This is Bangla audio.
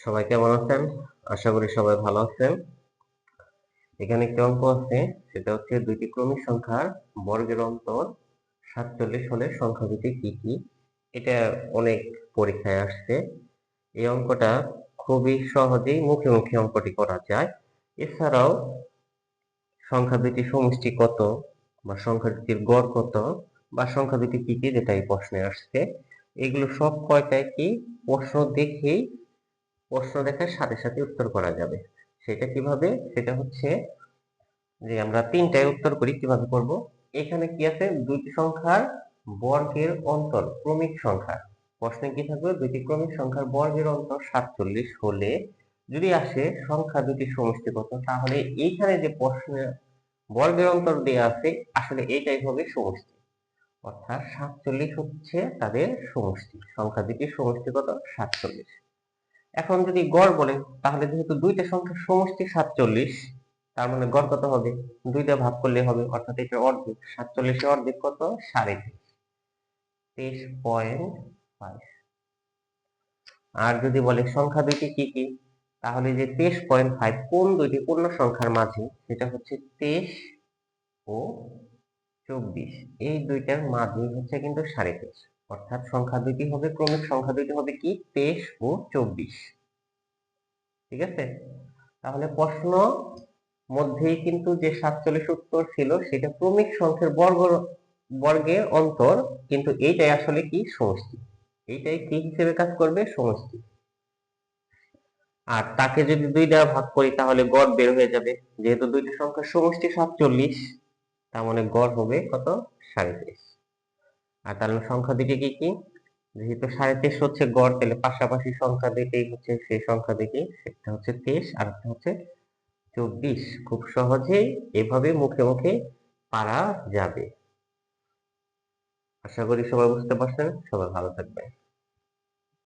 সবাই কেমন আছেন? আশা করি সবাই ভালো আছেন। এখানে একটি অঙ্ক আছে, সেটা হচ্ছে দুইটি ক্রমিক সংখ্যার বর্গের অন্তর সাতচল্লিশ হলে সংখ্যা দুটি কি কি? এটা অনেক পরীক্ষায় আসছে। এই অঙ্কটা খুবই সহজেই মুখে মুখে অঙ্কটি করা যায়। এছাড়াও সংখ্যা দুটি সমষ্টি কত বা সংখ্যা দুটির গড় কত বা সংখ্যা দুটি কি কি, যেটা এই প্রশ্নে আসছে। এগুলো সব কয়টায় কি? প্রশ্ন দেখেই প্রশ্ন দেখার সাথে সাথে উত্তর করা যাবে। সেটা কীভাবে? সেটা হচ্ছে যে আমরা তিনটায় উত্তর করি, কীভাবে করব? এখানে কি আছে? দুইটি সংখ্যার বর্গের অন্তর, ক্রমিক সংখ্যা। প্রশ্নে কি থাকবে? দুইটি ক্রমিক সংখ্যার বর্গের অন্তর সাতচল্লিশ হলে যদি আসে সংখ্যা দুটি সমষ্টি কত তাহলে এইখানে যে প্রশ্নে বর্গের অন্তর দেওয়া আছে, আসলে এইটাই হবে সমষ্টি। অর্থাৎ সাতচল্লিশ হচ্ছে তাদের সমষ্টি। সংখ্যা দুটি সমষ্টি কত সাতচল্লিশ। এখন যদি গড় বলে তাহলে যেহেতু দুইটা সংখ্যা সমষ্টি সাতচল্লিশ, তার মানে গড় কত হবে? দুইটা ভাগ করলে হবে, অর্থাৎ এটা অর্ধেক। সাতচল্লিশে অর্ধেক কত? সাড়ে তেইশ পয়েন্ট ফাইভ আর যদি বলে সংখ্যা দুইটি কি কি, তাহলে যে তেইশ পয়েন্ট ফাইভ কোন দুইটি পূর্ণ সংখ্যার মাঝে, সেটা হচ্ছে তেইশ ও চব্বিশ। এই দুইটার মাঝে হচ্ছে কিন্তু সাড়ে তেইশ। অর্থাৎ সংখ্যা দুইটি হবে, ক্রমিক সংখ্যা দুইটি হবে কি? তেইশ ও চব্বিশ। ঠিক আছে? তাহলে প্রশ্ন মধ্যেই কিন্তু যে সাতচল্লিশ উত্তর ছিল, সেটা ক্রমিক সংখ্যার বর্গ, বর্গের অন্তর, কিন্তু এইটাই আসলে কি? সমষ্টি। এইটাই কি হিসেবে কাজ করবে? সমষ্টি। আর তাকে যদি দুই দ্বারা ভাগ করি, তাহলে গড় বের হয়ে যাবে। যেহেতু দুইটি সংখ্যার সমষ্টি সাতচল্লিশ, তার মানে গড় হবে কত? সাড়ে তেইশ। আর তাহলে সংখ্যা দুটি কি কি? যেহেতু সাড়ে তেইশ হচ্ছে গড়, তাহলে পাশাপাশি সংখ্যা দুটি হচ্ছে সেই সংখ্যা দুটি একটা হচ্ছে তেইশ আর একটা হচ্ছে চব্বিশ। খুব সহজেই এভাবে মুখে মুখে পারা যাবে। আশা করি সবাই বুঝতে পারছেন। সবাই ভালো থাকবেন।